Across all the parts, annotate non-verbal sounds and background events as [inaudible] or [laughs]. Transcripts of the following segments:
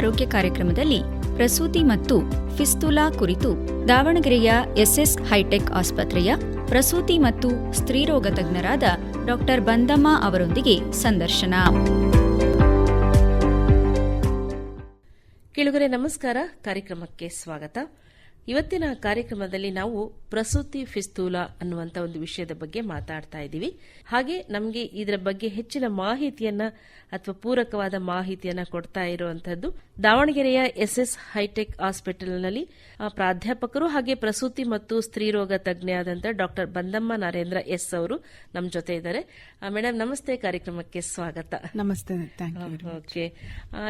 ಆರೋಗ್ಯ ಕಾರ್ಯಕ್ರಮದಲ್ಲಿ ಪ್ರಸೂತಿ ಮತ್ತು ಫಿಸ್ತುಲಾ ಕುರಿತು ದಾವಣಗೆರೆಯ ಎಸ್ಎಸ್ ಹೈಟೆಕ್ ಆಸ್ಪತ್ರೆಯ ಪ್ರಸೂತಿ ಮತ್ತು ಸ್ತ್ರೀರೋಗ ತಜ್ಞರಾದ ಡಾಕ್ಟರ್ ಬಂದಮ್ಮ ಅವರೊಂದಿಗೆ ಸಂದರ್ಶನ. ಕೇಳುಗರೆ ನಮಸ್ಕಾರ. ಕಾರ್ಯಕ್ರಮಕ್ಕೆ ಸ್ವಾಗತ. ಇವತ್ತಿನ ಕಾರ್ಯಕ್ರಮದಲ್ಲಿ ನಾವು ಪ್ರಸೂತಿ ಫಿಸ್ತೂಲ ಅನ್ನುವಂತ ಒಂದು ವಿಷಯದ ಬಗ್ಗೆ ಮಾತಾಡ್ತಾ ಇದ್ದೀವಿ. ಹಾಗೆ ನಮಗೆ ಇದರ ಬಗ್ಗೆ ಹೆಚ್ಚಿನ ಮಾಹಿತಿಯನ್ನ ಅಥವಾ ಪೂರಕವಾದ ಮಾಹಿತಿಯನ್ನ ಕೊಡ್ತಾ ಇರುವಂತಹದ್ದು ದಾವಣಗೆರೆಯ ಎಸ್ ಎಸ್ ಹೈಟೆಕ್ ಹಾಸ್ಪಿಟಲ್ನಲ್ಲಿ ಪ್ರಾಧ್ಯಾಪಕರು ಹಾಗೆ ಪ್ರಸೂತಿ ಮತ್ತು ಸ್ತ್ರೀರೋಗ ಆದಂತಹ ಡಾಕ್ಟರ್ ಬಂದಮ್ಮ ನರೇಂದ್ರ ಎಸ್ ಅವರು ನಮ್ಮ ಜೊತೆ ಇದ್ದಾರೆ. ಮೇಡಮ್ ನಮಸ್ತೆ ಕಾರ್ಯಕ್ರಮಕ್ಕೆ ಸ್ವಾಗತ. ನಮಸ್ತೆ ಓಕೆ.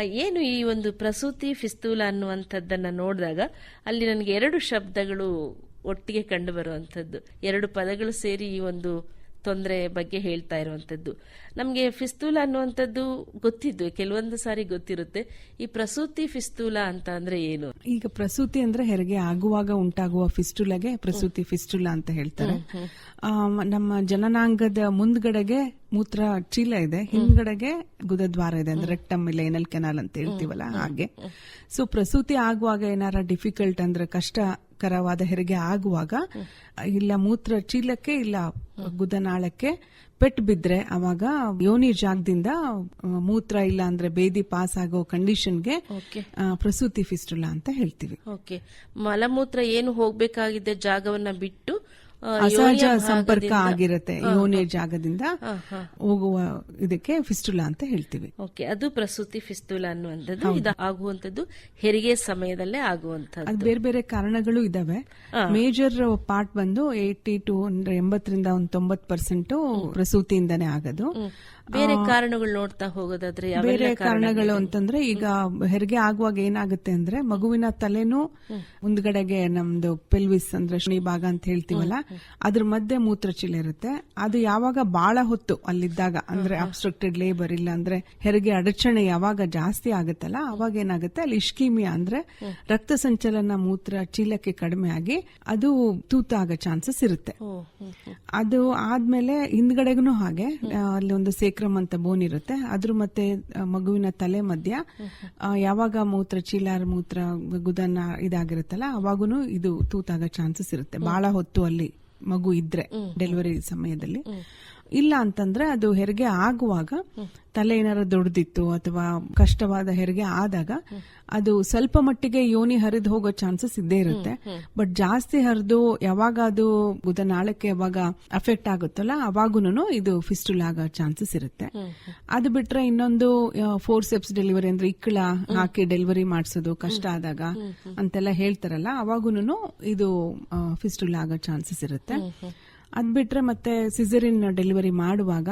ಏನು ಈ ಒಂದು ಪ್ರಸೂತಿ ಫಿಸ್ತೂಲ ಅನ್ನುವಂಥದ್ದನ್ನ ನೋಡಿದಾಗ ಅಲ್ಲಿ ನನಗೆ ಎರಡು ಶಬ್ದಗಳು ಒಟ್ಟಿಗೆ ಕಂಡು ಬರುವಂಥದ್ದು. ಎರಡು ಪದಗಳು ಸೇರಿ ಈ ಒಂದು ತೊಂದರೆ ಬಗ್ಗೆ ಹೇಳ್ತಾ ಇರುವಂಥದ್ದು ನಮಗೆ ಫಿಸ್ತೂಲ ಅನ್ನುವಂಥದ್ದು ಗೊತ್ತಿದ್ದು ಕೆಲವೊಂದು ಸಾರಿ ಗೊತ್ತಿರುತ್ತೆ. ಈ ಪ್ರಸೂತಿ ಫಿಸ್ತೂಲ ಅಂತ ಅಂದ್ರೆ ಏನು? ಈಗ ಪ್ರಸೂತಿ ಅಂದ್ರೆ ಹೆರಿಗೆ ಆಗುವಾಗ ಉಂಟಾಗುವ ಫಿಸ್ಟುಲಾಗೆ ಪ್ರಸೂತಿ ಫಿಸ್ಟುಲ ಅಂತ ಹೇಳ್ತಾರೆ. ನಮ್ಮ ಜನನಾಂಗದ ಮುಂದ್ಗಡೆಗೆ ಮೂತ್ರ ಚೀಲ ಇದೆ ಹಿಂದ್ಗಡೆಗೆ ಗುದದ್ವಾರ ಇದೆ ಅಂದ್ರೆ ರೆಕ್ಟಮ್ ಇಲ್ಲ ಏನಲ್ ಕೆನಾಲ್ ಅಂತ ಹೇಳ್ತೀವಲ್ಲ ಹಾಗೆ. ಸೊ ಪ್ರಸೂತಿ ಆಗುವಾಗ ಏನಾರ ಡಿಫಿಕಲ್ಟ್ ಅಂದ್ರೆ ಕಷ್ಟಕರವಾದ ಹೆರಿಗೆ ಆಗುವಾಗ ಇಲ್ಲ ಮೂತ್ರ ಚೀಲಕ್ಕೆ ಇಲ್ಲ ಗುದನಾಳಕ್ಕೆ ಪೆಟ್ಟು ಬಿದ್ರೆ ಅವಾಗ ಯೋನಿ ಜಾಗದಿಂದ ಮೂತ್ರ ಇಲ್ಲ ಅಂದ್ರೆ ಬೇದಿ ಪಾಸ್ ಆಗೋ ಕಂಡೀಷನ್ಗೆ ಪ್ರಸೂತಿ ಫಿಸ್ಟುಲಾ ಅಂತ ಹೇಳ್ತೀವಿ. ಓಕೆ ಮಲಮೂತ್ರ ಏನು ಹೋಗ್ಬೇಕಾಗಿದ್ದ ಜಾಗವನ್ನ ಬಿಟ್ಟು ಅಸಹಜ ಸಂಪರ್ಕ ಆಗಿರುತ್ತೆ ಯೋನಿಯ ಜಾಗದಿಂದ. ಹೋಗುವ ಇದಕ್ಕೆ ಫಿಸ್ಟುಲಾ ಅಂತ ಹೇಳ್ತೀವಿ. ಓಕೆ ಅದು ಪ್ರಸೂತಿ ಫಿಸ್ತುಲಾ ಅನ್ನುವಂಥದ್ದು. ಇದು ಆಗುವಂತದ್ದು ಹೆರಿಗೆ ಸಮಯದಲ್ಲೇ ಆಗುವಂಥದ್ದು. ಅದು ಬೇರೆ ಬೇರೆ ಕಾರಣಗಳು ಇದಾವೆ. ಮೇಜರ್ ಪಾರ್ಟ್ ಬಂದು ಏಯ್ಟಿ ಟು ಅಂದ್ರೆ ಎಂಬತ್ತರಿಂದ ಒಂದು ತೊಂಬತ್ ಪರ್ಸೆಂಟ್ ಪ್ರಸೂತಿಯಿಂದಾನೇ ಆಗೋದು. ಬೇರೆ ಕಾರಣಗಳು ನೋಡ್ತಾ ಹೋಗೋದಾದ್ರೆ ಬೇರೆ ಕಾರಣಗಳು? ಅಂತಂದ್ರೆ ಈಗ ಹೆರಿಗೆ ಆಗುವಾಗ ಏನಾಗುತ್ತೆ ಅಂದ್ರೆ ಮಗುವಿನ ತಲೆನೂ ಮುಂದ್ಗಡೆಗೆ ನಮ್ದು ಪೆಲ್ವಿಸ್ ಅಂದ್ರೆ ಶ್ರೀ ಭಾಗ ಅಂತ ಹೇಳ್ತೀವಲ್ಲ ಅದ್ರ ಮಧ್ಯೆ ಮೂತ್ರಚೀಲ ಇರುತ್ತೆ. ಅದು ಯಾವಾಗ ಬಹಳ ಹೊತ್ತು ಅಲ್ಲಿದ್ದಾಗ ಅಂದ್ರೆ ಅಬ್ಸ್ಟ್ರಕ್ಟೆಡ್ ಲೇಬರ್ ಇಲ್ಲ ಅಂದ್ರೆ ಹೆರಿಗೆ ಅಡಚಣೆ ಯಾವಾಗ ಜಾಸ್ತಿ ಆಗುತ್ತಲ್ಲ ಅವಾಗ ಏನಾಗುತ್ತೆ? ಅಲ್ಲಿ ಇಷ್ಕೀಮಿಯಾ ಅಂದ್ರೆ ರಕ್ತ ಸಂಚಲನ ಮೂತ್ರ ಚೀಲಕ್ಕೆ ಕಡಿಮೆ ಆಗಿ ಅದು ತೂತ ಆಗೋ ಚಾನ್ಸಸ್ ಇರುತ್ತೆ. ಅದು ಆದ್ಮೇಲೆ ಹಿಂದ್ಗಡೆಗೂ ಹಾಗೆ ಅಲ್ಲಿ ಒಂದು ಸೇಕ್ರಮ್ ಅಂತ ಬೋನ್ ಇರುತ್ತೆ. ಅದ್ರ ಮತ್ತೆ ಮಗುವಿನ ತಲೆ ಮಧ್ಯ ಯಾವಾಗ ಮೂತ್ರ ಚೀಲಾರ್ ಮೂತ್ರ ಗುದನ್ನ ಇದಾಗಿರುತ್ತಲ್ಲ ಅವಾಗೂ ಇದು ತೂತಾಗೋ ಚಾನ್ಸಸ್ ಇರುತ್ತೆ. ಬಹಳ ಹೊತ್ತು ಅಲ್ಲಿ ಮಗು ಇದ್ರೆ ಡೆಲಿವರಿ ಸಮಯದಲ್ಲಿ. ಇಲ್ಲ ಅಂತಂದ್ರೆ ಅದು ಹೆರಿಗೆ ಆಗುವಾಗ ತಲೆ ಏನಾರ ದೊಡ್ದಿತ್ತು ಅಥವಾ ಕಷ್ಟವಾದ ಹೆರಿಗೆ ಆದಾಗ ಅದು ಸ್ವಲ್ಪ ಮಟ್ಟಿಗೆ ಯೋನಿ ಹರಿದು ಹೋಗೋ ಚಾನ್ಸಸ್ ಇದ್ದೇ ಇರುತ್ತೆ. ಬಟ್ ಜಾಸ್ತಿ ಹರಿದು ಯಾವಾಗ ಅದು ಗುದನಾಳಕ್ಕೆ ಯಾವಾಗ ಅಫೆಕ್ಟ್ ಆಗುತ್ತಲ್ಲ ಅವಾಗೂನು ಇದು ಫಿಸ್ಟುಲ್ ಆಗೋ ಚಾನ್ಸಸ್ ಇರುತ್ತೆ. ಅದು ಬಿಟ್ರೆ ಇನ್ನೊಂದು ಫೋರ್ ಸೆಪ್ಸ್ ಡೆಲಿವರಿ ಅಂದ್ರೆ ಇಕ್ಕಳ ಹಾಕಿ ಡೆಲಿವರಿ ಮಾಡಿಸೋದು ಕಷ್ಟ ಆದಾಗ ಅಂತೆಲ್ಲ ಹೇಳ್ತಾರಲ್ಲ ಅವಾಗೂನು ಇದು ಫಿಸ್ಟುಲ್ ಆಗೋ ಚಾನ್ಸಸ್ ಇರುತ್ತೆ. ಅದ್ ಬಿಟ್ರೆ ಮತ್ತೆ ಸಿಸರಿನ್ ಡೆಲಿವರಿ ಮಾಡುವಾಗ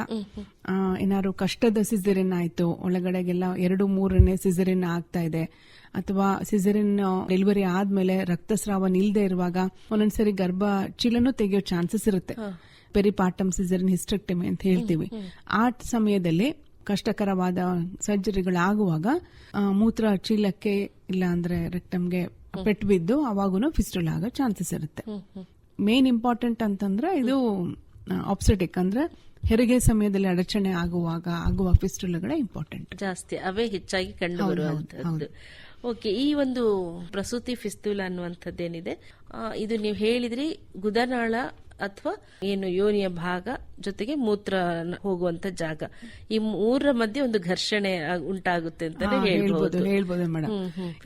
ಏನಾದ್ರು ಕಷ್ಟದ ಸಿಸರಿನ್ ಆಯ್ತು ಒಳಗಡೆಗೆಲ್ಲ ಎರಡು ಮೂರನೇ ಸಿಸರಿನ್ ಆಗ್ತಾ ಇದೆ ಅಥವಾ ಸಿಸರಿನ್ ಡೆಲಿವರಿ ಆದ್ಮೇಲೆ ರಕ್ತಸ್ರಾವ ನಿಲ್ದೇ ಇರುವಾಗ ಒಂದೊಂದ್ಸರಿ ಗರ್ಭ ಚೀಲನೂ ತೆಗೆಯೋ ಚಾನ್ಸಸ್ ಇರುತ್ತೆ. ಪೆರಿಪಾಟಮ್ ಸಿಸರಿನ್ ಹಿಸ್ಟೆಕ್ಟಮಿ ಅಂತ ಹೇಳ್ತೀವಿ. ಆ ಸಮಯದಲ್ಲಿ ಕಷ್ಟಕರವಾದ ಸರ್ಜರಿಗಳಾಗುವಾಗ ಮೂತ್ರ ಚೀಲಕ್ಕೆ ಇಲ್ಲ ಅಂದ್ರೆ ರೆಕ್ಟಮ್ಗೆ ಪೆಟ್ಟು ಬಿದ್ದು ಅವಾಗೂ ಫಿಸ್ಟುಲ್ ಆಗೋ ಚಾನ್ಸಸ್ ಇರುತ್ತೆ. ಮೇನ್ ಇಂಪಾರ್ಟೆಂಟ್ ಅಂತಂದ್ರೆ ಇದು ಆಪ್ಸೆಟಿಕ್ ಅಂದ್ರೆ ಹೆರಿಗೆ ಸಮಯದಲ್ಲಿ ಅಡಚಣೆ ಆಗುವಾಗ ಆಗುವ ಫಿಸ್ಟುಲ್ಗಳೇ ಇಂಪಾರ್ಟೆಂಟ್ ಜಾಸ್ತಿ ಅವೇ ಹೆಚ್ಚಾಗಿ ಕಂಡು ಬರುವಂತದ್ದು. ಓಕೆ ಈ ಒಂದು ಪ್ರಸೂತಿ ಫಿಸ್ತೂಲ ಅನ್ನುವಂಥದ್ದೇನಿದೆ? ಇದು ನೀವು ಹೇಳಿದ್ರಿ ಗುದನಾಳ ಅಥವಾ ಏನು ಯೋನಿಯ ಭಾಗ ಜೊತೆಗೆ ಮೂತ್ರ ಹೋಗುವಂತ ಜಾಗ. ಈ ಮೂರರ ಮಧ್ಯೆ ಒಂದು ಘರ್ಷಣೆ ಉಂಟಾಗುತ್ತೆ ಅಂತಾನೆ ಹೇಳ್ಬೋದು. ಹೇಳ್ಬೋದು ಮೇಡಮ್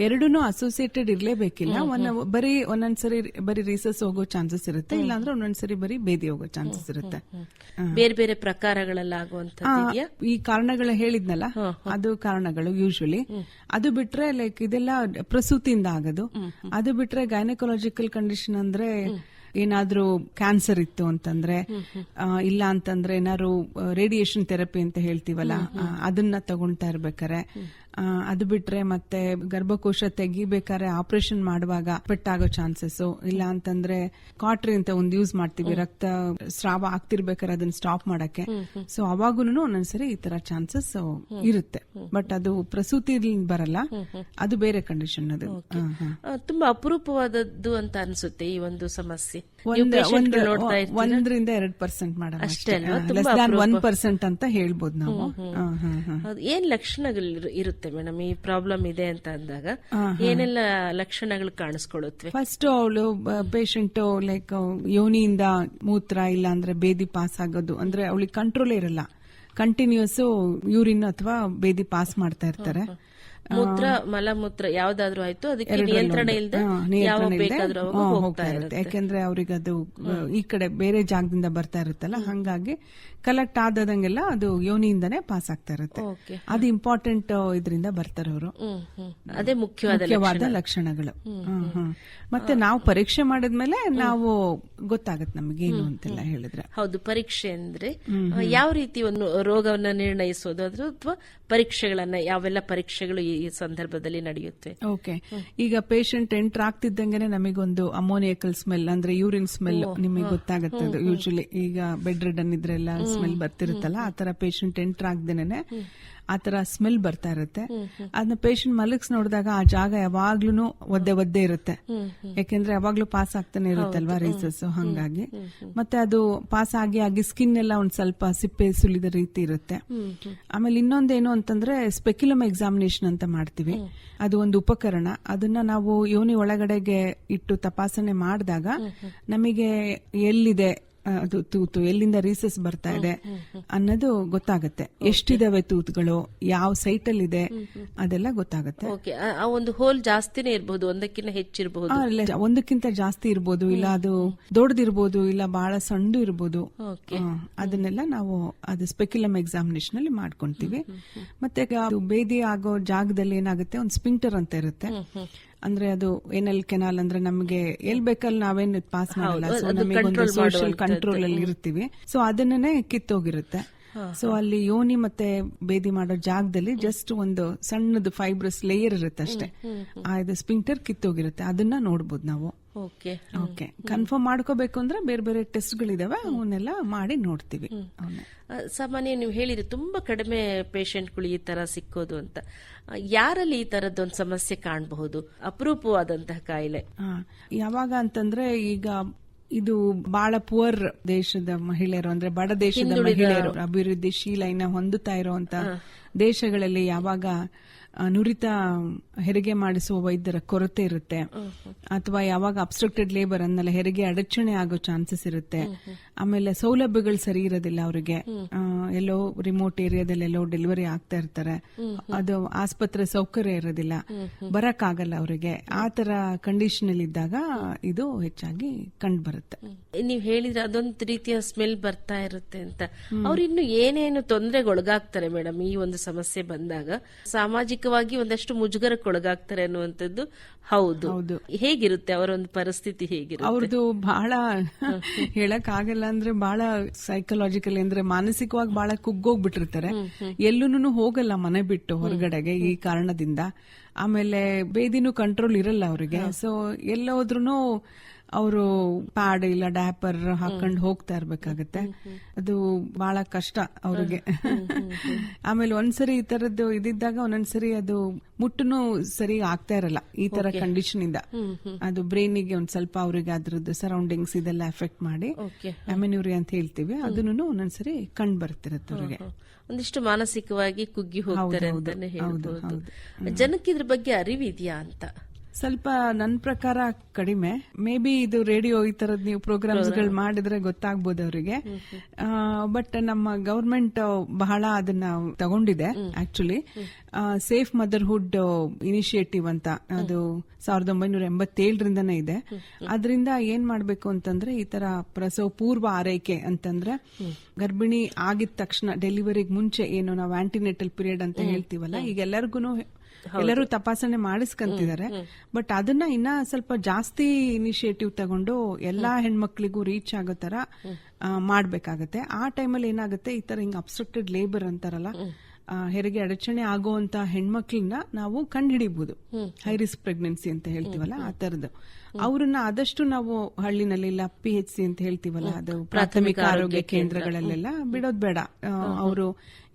ಎರಡೂ ಅಸೋಸಿಯೇಟೆಡ್ ಇರ್ಲೇಬೇಕಿಲ್ಲ. ಒಂದ್ ಬರೀ ಒಂದೊಂದ್ಸರಿ ಬರೀ ರೀಸಸ್ ಹೋಗೋ ಚಾನ್ಸಸ್ ಇರುತ್ತೆ ಇಲ್ಲಾಂದ್ರೆ ಒಂದೊಂದ್ಸರಿ ಬರೀ ಬೇದಿ ಹೋಗೋ ಚಾನ್ಸಸ್ ಇರುತ್ತೆ. ಬೇರೆ ಬೇರೆ ಪ್ರಕಾರಗಳಲ್ಲಾಗುವಂಥದ್ದು ಆಗುವಂತ ಈ ಕಾರಣಗಳು ಹೇಳಿದ್ನಲ್ಲ ಅದು ಕಾರಣಗಳು ಯೂಶುವಲಿ ಅದು ಬಿಟ್ರೆ ಲೈಕ್ ಇದೆಲ್ಲ ಪ್ರಸೂತಿಯಿಂದ ಆಗೋದು. ಅದು ಬಿಟ್ರೆ ಗೈನಕೊಲಾಜಿಕಲ್ ಕಂಡೀಷನ್ ಅಂದ್ರೆ ಏನಾದ್ರೂ ಕ್ಯಾನ್ಸರ್ ಇತ್ತು ಅಂತಂದ್ರೆ ಇಲ್ಲ ಅಂತಂದ್ರೆ ಏನಾದ್ರು ರೇಡಿಯೇಷನ್ ಥೆರಪಿ ಅಂತ ಹೇಳ್ತೀವಲ್ಲ ಅದನ್ನ ತಗೊಳ್ತಾ ಇರ್ಬೇಕಾರೆ ಅದು ಬಿಟ್ರೆ ಮತ್ತೆ ಗರ್ಭಕೋಶ ತೆಗಿಬೇಕಾದ್ರೆ ಆಪರೇಷನ್ ಮಾಡುವಾಗ ಪೆಟ್ಟಾಗೋ ಚಾನ್ಸಸ್. ಇಲ್ಲ ಅಂತಂದ್ರೆ ಕಾಟ್ರಿ ಅಂತ ಒಂದು ಯೂಸ್ ಮಾಡ್ತೀವಿ ರಕ್ತ ಸ್ರಾವ ಆಗ್ತಿರ್ಬೇಕಾದ್ರೆ ಅದನ್ನ ಸ್ಟಾಪ್ ಮಾಡಕ್ಕೆ. ಸೊ ಅವಾಗೂನು ಒಂದೊಂದ್ಸರಿ ಈ ತರ ಚಾನ್ಸಸ್ ಇರುತ್ತೆ. ಬಟ್ ಅದು ಪ್ರಸೂತಿ ಬರಲ್ಲ. ಅದು ಬೇರೆ ಕಂಡೀಷನ್ ಅದು. ತುಂಬಾ ಅಪರೂಪವಾದದ್ದು ಅಂತ ಅನ್ಸುತ್ತೆ ಈ ಒಂದು ಸಮಸ್ಯೆ? ಒಂದರಿಂದ ಎರಡ್ ಪರ್ಸೆಂಟ್ ಮಾಡಲ್ಲ ಒನ್ ಪರ್ಸೆಂಟ್ ಅಂತ ಹೇಳ್ಬೋದು ನಾವು. ಏನ್ ಲಕ್ಷಣಗಳು ಇರುತ್ತೆ ಗೊತ್ತಾಗುತ್ತೆ ಮೇಡಮ್. ಈ ಪ್ರಾಬ್ಲಮ್ ಇದೆ ಅಂತ ಅಂದಾಗ ಏನೆಲ್ಲ ಲಕ್ಷಣಗಳು ಕಾಣಿಸ್ಕೊಳ್ಳುತ್ತವೆ ಫಸ್ಟ್ ಅವಳು ಪೇಷಂಟ್ ಲೈಕ್ ಯೋನಿಯಿಂದ ಮೂತ್ರ ಇಲ್ಲ ಅಂದ್ರೆ ಬೇದಿ ಪಾಸ್ ಆಗೋದು. ಅಂದ್ರೆ ಅವಳಿಗೆ ಕಂಟ್ರೋಲ್ ಇರಲ್ಲ. ಕಂಟಿನ್ಯೂಸ್ ಯೂರಿನ್ ಅಥವಾ ಬೇದಿ ಪಾಸ್ ಮಾಡ್ತಾ ಇರ್ತಾರೆ. ಮೂತ್ರ ಮಲಮೂತ್ರ ಯಾವ್ದಾದ್ರು ಆಯ್ತು ಅದಕ್ಕೆ ನಿಯಂತ್ರಣ. ಇಲ್ಲದೆ ಬೇಕಾದ್ರೂ ಹೋಗ್ತಾ ಇರುತ್ತೆ. ಯಾಕೆಂದ್ರೆ ಅವ್ರಿಗೆ ಅದು ಈ ಕಡೆ ಬೇರೆ ಜಾಗದಿಂದ ಬರ್ತಾ ಇರುತ್ತಲ್ಲ ಹಂಗಾಗಿ ಕಲೆಕ್ಟ್ ಆದದಂಗೆಲ್ಲ ಅದು ಯೋನಿಯಿಂದನೇ ಪಾಸ್ ಆಗ್ತಾ ಇರುತ್ತೆ. ಅದು ಇಂಪಾರ್ಟೆಂಟ್ ಇದರಿಂದ ಬರ್ತಾರೆ ಅವರು. ಹ್ಮ್ ಹ್ಮ್. ಅದೇ ಮುಖ್ಯವಾದ ಲಕ್ಷಣಗಳು. ಮತ್ತೆ ನಾವು ಪರೀಕ್ಷೆ ಮಾಡಿದ್ಮೇಲೆ ನಾವು ಗೊತ್ತಾಗತ್ತೆ ನಮಗೆ ಏನು ಅಂತೆಲ್ಲ ಹೇಳಿದ್ರೆ. ಹೌದು ಪರೀಕ್ಷೆ ಅಂದ್ರೆ ಯಾವ ರೀತಿ ಒಂದು ರೋಗವನ್ನ ನಿರ್ಣಯಿಸೋದು ಅಥವಾ ಪರೀಕ್ಷೆಗಳನ್ನ ಯಾವೆಲ್ಲ ಪರೀಕ್ಷೆಗಳು ಈ ಸಂದರ್ಭದಲ್ಲಿ ನಡೆಯುತ್ತೆ. ಓಕೆ ಈಗ ಪೇಷಂಟ್ ಎಂಟರ್ ಆಗ್ತಿದ್ದಂಗೆನೆ ನಮಗೊಂದು ಅಮೋನಿಯಕಲ್ ಸ್ಮೆಲ್ ಅಂದ್ರೆ ಯೂರಿನ್ ಸ್ಮೆಲ್ ನಿಮಗೆ ಗೊತ್ತಾಗುತ್ತೆ ಅದು ಯೂಶಲಿ ಈಗ ಬೆಡ್ ರಿಡನ್ ಇದ್ರೆಲ್ಲ ಸ್ಮೆಲ್ ಬರ್ತಿರುತ್ತಲ್ಲ ಆ ತರ ಪೇಷಂಟ್ ಎಂಟರ್ ಆಗ್ದೇನೆ ಆ ತರ ಸ್ಮೆಲ್ ಬರ್ತಾ ಇರುತ್ತೆ. ಅದನ್ನ ಪೇಷಂಟ್ ಮಲಗಿಸ್ ನೋಡಿದಾಗ ಆ ಜಾಗ ಯಾವಾಗ್ಲೂ ಒದ್ದೆ ಒದ್ದೆ ಇರುತ್ತೆ. ಯಾಕೆಂದ್ರೆ ಯಾವಾಗ್ಲೂ ಪಾಸ್ ಆಗ್ತಾನೆ ಇರುತ್ತಲ್ವಾ ರೇಸಸ್ ಹಂಗಾಗಿ. ಮತ್ತೆ ಅದು ಪಾಸ್ ಆಗಿ ಆಗಿ ಸ್ಕಿನ್ ಎಲ್ಲ ಒಂದ್ ಸ್ವಲ್ಪ ಸಿಪ್ಪೆ ಸುಲಿದ ರೀತಿ ಇರುತ್ತೆ. ಆಮೇಲೆ ಇನ್ನೊಂದೇನು ಅಂತಂದ್ರೆ ಸ್ಪೆಕ್ಯುಲಮ್ ಎಕ್ಸಾಮಿನೇಷನ್ ಅಂತ ಮಾಡ್ತೀವಿ. ಅದು ಒಂದು ಉಪಕರಣ. ಅದನ್ನ ನಾವು ಯೋನಿ ಒಳಗಡೆಗೆ ಇಟ್ಟು ತಪಾಸಣೆ ಮಾಡಿದಾಗ ನಮಗೆ ಎಲ್ಲಿದೆ ಅದು ತೂತು ಎಲ್ಲಿಂದ ರೀಸಸ್ ಬರ್ತಾ ಇದೆ ಅನ್ನೋದು ಗೊತ್ತಾಗುತ್ತೆ. ಎಷ್ಟಿದಾವೆ ತೂತುಗಳು ಯಾವ ಸೈಟ್ ಅಲ್ಲಿ ಇದೆ ಅದೆಲ್ಲ ಗೊತ್ತಾಗುತ್ತೆ. ಆ ಒಂದು ಹೋಲ್ ಜಾಸ್ತಿನೇ ಇರಬಹುದು ಒಂದಕ್ಕಿಂತ ಹೆಚ್ಚಿರಬಹುದು ಒಂದಕ್ಕಿಂತ ಜಾಸ್ತಿ ಇರಬಹುದು ಇಲ್ಲ ಅದು ದೊಡ್ಡದಿರ್ಬೋದು ಇಲ್ಲ ಬಹಳ ಸಣ್ಣ ಇರ್ಬೋದು. ಅದನ್ನೆಲ್ಲ ನಾವು ಅದು ಸ್ಪೆಕ್ಯುಲಮ್ ಎಕ್ಸಾಮಿನೇಷನ್ ಅಲ್ಲಿ ಮಾಡ್ಕೊಂತೀವಿ ಮತ್ತೆ ಅದು ಬೇದಿ ಆಗೋ ಜಾಗದಲ್ಲಿ ಏನಾಗುತ್ತೆ? ಒಂದು ಸ್ಪಿಂಕ್ಟರ್ ಅಂತ ಇರುತ್ತೆ. ಅಂದ್ರೆ ಅದು ಏನಲ್ ಕೆನಾಲ್ ಅಂದ್ರೆ ನಮಗೆ ಎಲ್ ಬೇಕಲ್ಲಿ ನಾವೇನು ಪಾಸ್ ಮಾಡಲ್ಲ. ಸೊ ನಮಗೆ ಒಂದು ಸೋಷಿಯಲ್ ಕಂಟ್ರೋಲ್ ಅಲ್ಲಿ ಇರ್ತೀವಿ ಸೊ ಅದನ್ನೇ ಕಿತ್ತೋಗಿರುತ್ತೆ. ಸೊ ಅಲ್ಲಿ ಯೋನಿ ಮತ್ತೆ ಬೇದಿ ಮಾಡೋ ಜಾಗದಲ್ಲಿ ಜಸ್ಟ್ ಒಂದು ಸಣ್ಣದು ಫೈಬ್ರಸ್ ಲೇಯರ್ ಇರುತ್ತೆ ಅಷ್ಟೇ. ಆ ಇದು ಸ್ಪಿಂಕ್ಟರ್ ಕಿತ್ತೋಗಿರುತ್ತೆ. ಅದನ್ನ ನೋಡ್ಬೋದು ನಾವು. ಓಕೆ. ಓಕೆ. ಕನ್ಫರ್ಮ್ ಮಾಡ್ಕೋಬೇಕು ಅಂದ್ರೆ ಬೇರೆ ಬೇರೆ ಟೆಸ್ಟ್ಗಳಿದಾವೆ ಅವನ್ನೆಲ್ಲ ಮಾಡಿ ನೋಡ್ತೀವಿ. ಸಾಮಾನ್ಯ ನೀವು ಹೇಳಿದ್ರೆ ತುಂಬಾ ಕಡಿಮೆ ಪೇಷಂಟ್ಗಳು ಈ ತರ ಸಿಕ್ಕೋದು ಅಂತ. ಯಾರಲ್ಲಿ ಈ ತರದ್ದೊಂದು ಸಮಸ್ಯೆ ಕಾಣಬಹುದು? ಅಪರೂಪವಾದಂತಹ ಕಾಯಿಲೆ. ಯಾವಾಗ ಅಂತಂದ್ರೆ ಈಗ ಇದು ಬಹಳ ಪುವರ್ ದೇಶದ ಮಹಿಳೆಯರು ಅಂದ್ರೆ ಬಡ ದೇಶದ ಮಹಿಳೆಯರು ಅಭಿವೃದ್ಧಿಶೀಲ ಇನ್ನ ಹೊಂದುತ್ತಾ ಇರುವಂತ ದೇಶಗಳಲ್ಲಿ ಯಾವಾಗ ನುರಿತ ಹೆರಿಗೆ ಮಾಡಿಸುವ ವೈದ್ಯರ ಕೊರತೆ ಇರುತ್ತೆ. ಅಥವಾ ಯಾವಾಗ ಅಬ್ಸ್ಟ್ರಕ್ಟೆಡ್ ಲೇಬರ್ ಅನ್ನಲ್ಲ ಹೆರಿಗೆ ಅಡಚಣೆ ಆಗೋ ಚಾನ್ಸಸ್ ಇರುತ್ತೆ. ಆಮೇಲೆ ಸೌಲಭ್ಯಗಳು ಸರಿ ಇರೋದಿಲ್ಲ ಅವರಿಗೆ. ಎಲ್ಲೋ ರಿಮೋಟ್ ಏರಿಯಾದಲ್ಲಿ ಎಲ್ಲೋ ಡೆಲಿವರಿ ಆಗ್ತಾ ಇರ್ತಾರೆ. ಅದು ಆಸ್ಪತ್ರೆ ಸೌಕರ್ಯ ಇರೋದಿಲ್ಲ. ಬರಕ್ ಆಗಲ್ಲ ಅವರಿಗೆ. ಆ ತರ ಕಂಡೀಷನ್ ಅಲ್ಲಿ ಇದ್ದಾಗ ಇದು ಹೆಚ್ಚಾಗಿ ಕಂಡು ಬರುತ್ತೆ. ನೀವು ಹೇಳಿದ್ರೆ ಅದೊಂದು ರೀತಿಯ ಸ್ಮೆಲ್ ಬರ್ತಾ ಇರುತ್ತೆ ಅಂತ. ಅವ್ರು ಇನ್ನು ಏನೇನು ತೊಂದರೆಗೆ ಒಳಗಾಗ್ತಾರೆ ಮೇಡಮ್ ಈ ಒಂದು ಸಮಸ್ಯೆ ಬಂದಾಗ? ಸಾಮಾಜಿಕವಾಗಿ ಒಂದಷ್ಟು ಮುಜುಗರಕ್ಕೆ ಒಳಗಾಗ್ತಾರೆ ಅನ್ನುವಂಥದ್ದು ಹೌದು. ಹೌದು. ಹೇಗಿರುತ್ತೆ? ಅವರ ಒಂದು ಪರಿಸ್ಥಿತಿ ಹೇಗಿರುತ್ತೆ? ಅವ್ರದ್ದು ಬಹಳ ಹೇಳಕ್ ಆಗಲ್ಲ ಅಂದ್ರೆ ಬಹಳ ಸೈಕಲಾಜಿಕಲ್ ಅಂದ್ರೆ ಮಾನಸಿಕವಾಗಿ ಬಹಳ ಕುಗ್ಗೋಗ್ಬಿಟ್ಟಿರ್ತಾರೆ. ಎಲ್ಲೂನು ಹೋಗಲ್ಲ ಮನೆ ಬಿಟ್ಟು ಹೊರಗಡೆಗೆ ಈ ಕಾರಣದಿಂದ. ಆಮೇಲೆ ಬೇದಿನೂ ಕಂಟ್ರೋಲ್ ಇರಲ್ಲ ಅವರಿಗೆ. ಸೊ ಎಲ್ಲೋದ್ರೂ ಅವರು ಪ್ಯಾಡ್ ಇಲ್ಲ ಡ್ಯಾಪರ್ ಹಾಕೊಂಡು ಹೋಗ್ತಾ ಇರ್ಬೇಕಾಗತ್ತೆ. ಅದು ಬಹಳ ಕಷ್ಟ ಅವ್ರಿಗೆ. [laughs] ಆಮೇಲೆ ಒಂದ್ಸರಿ ಈ ತರದ್ದು ಇದಿದ್ದಾಗ ಒಂದೊಂದ್ಸರಿ ಅದು ಮುಟ್ಟನು ಸರಿ ಆಗ್ತಾ ಇರಲ್ಲ ಈ ತರ ಕಂಡೀಷನ್ ಇಂದ. ಅದು ಬ್ರೈನಿಗೆ ಒಂದ್ ಸ್ವಲ್ಪ ಅವ್ರಿಗೆ ಅದ್ರದ್ದು ಸರೌಂಡಿಂಗ್ಸ್ ಇದೆಲ್ಲ ಎಫೆಕ್ಟ್ ಮಾಡಿ ಅಮೆನ್ಯೂರಿ ಅಂತ ಹೇಳ್ತೀವಿ ಅದನ್ನು ಒಂದೊಂದ್ಸರಿ ಕಂಡು ಬರ್ತಿರತ್ತೆ ಅವ್ರಿಗೆ. ಒಂದಿಷ್ಟು ಮಾನಸಿಕವಾಗಿ ಕುಗ್ಗಿ ಹೋಗ್ತಾರೆ ಜನಕ್ಕೆ ಇದ್ರ ಬಗ್ಗೆ ಅರಿವಿದ್ಯಾ ಅಂತ? ಸ್ವಲ್ಪ ನನ್ನ ಪ್ರಕಾರ ಕಡಿಮೆ. ಮೇ ಬಿ ಇದು ರೇಡಿಯೋ ಈ ತರದ್ ನೀವು ಪ್ರೋಗ್ರಾಮ್ಸ್ಗಳು ಮಾಡಿದ್ರೆ ಗೊತ್ತಾಗ್ಬೋದು ಅವರಿಗೆ. ಬಟ್ ನಮ್ಮ ಗವರ್ಮೆಂಟ್ ಬಹಳ ಅದನ್ನ ತಗೊಂಡಿದೆ ಆಕ್ಚುಲಿ ಸೇಫ್ ಮದರ್ಹುಡ್ ಇನಿಷಿಯೇಟಿವ್ ಅಂತ. ಅದು ಸಾವಿರದ ಒಂಬೈನೂರ ಎಂಬತ್ತೇಳರಿಂದನೇ ಇದೆ. ಅದರಿಂದ ಏನ್ ಮಾಡ್ಬೇಕು ಅಂತಂದ್ರೆ ಈ ತರ ಪ್ರಸವ ಪೂರ್ವ ಆರೈಕೆ ಅಂತಂದ್ರೆ ಗರ್ಭಿಣಿ ಆಗಿದ ತಕ್ಷಣ ಡೆಲಿವರಿಗೆ ಮುಂಚೆ ಏನು ನಾವು ಆಂಟಿನೆಟಲ್ ಪೀರಿಯಡ್ ಅಂತ ಹೇಳ್ತೀವಲ್ಲ ಈಗ ಎಲ್ಲರಿಗೂ ಎಲ್ಲರೂ ತಪಾಸಣೆ ಮಾಡಿಸ್ಕೊಂತಿದ್ದಾರೆ. ಬಟ್ ಅದನ್ನ ಇನ್ನ ಸ್ವಲ್ಪ ಜಾಸ್ತಿ ಇನಿಶಿಯೇಟಿವ್ ತಗೊಂಡು ಎಲ್ಲಾ ಹೆಣ್ಮಕ್ಳಿಗೂ ರೀಚ್ ಆಗೋ ತರ ಮಾಡ್ಬೇಕಾಗತ್ತೆ. ಆ ಟೈಮಲ್ಲಿ ಏನಾಗುತ್ತೆ ಈ ತರ ಹಿಂಗ್ ಅಬ್ಸ್ಟ್ರಕ್ಟೆಡ್ ಲೇಬರ್ ಅಂತಾರಲ್ಲ ಹೆರಿಗೆ ಅಡಚಣೆ ಆಗುವಂತ ಹೆಣ್ಮಕ್ಳನ್ನ ನಾವು ಕಂಡುಹಿಡಿಬಹುದು ಹೈ ರಿಸ್ಕ್ ಪ್ರೆಗ್ನೆನ್ಸಿ ಅಂತ ಹೇಳ್ತೀವಲ್ಲ ಆ ತರದ್ದು. ಅವ್ರನ್ನ ಆದಷ್ಟು ನಾವು ಹಳ್ಳಿನಲ್ಲಿ ಇಲ್ಲ ಪಿ ಎಚ್ ಸಿ ಅಂತ ಹೇಳ್ತೀವಲ್ಲ ಅದು ಪ್ರಾಥಮಿಕ ಆರೋಗ್ಯ ಕೇಂದ್ರಗಳಲ್ಲೆಲ್ಲ ಬಿಡೋದ್ ಬೇಡ. ಅವರು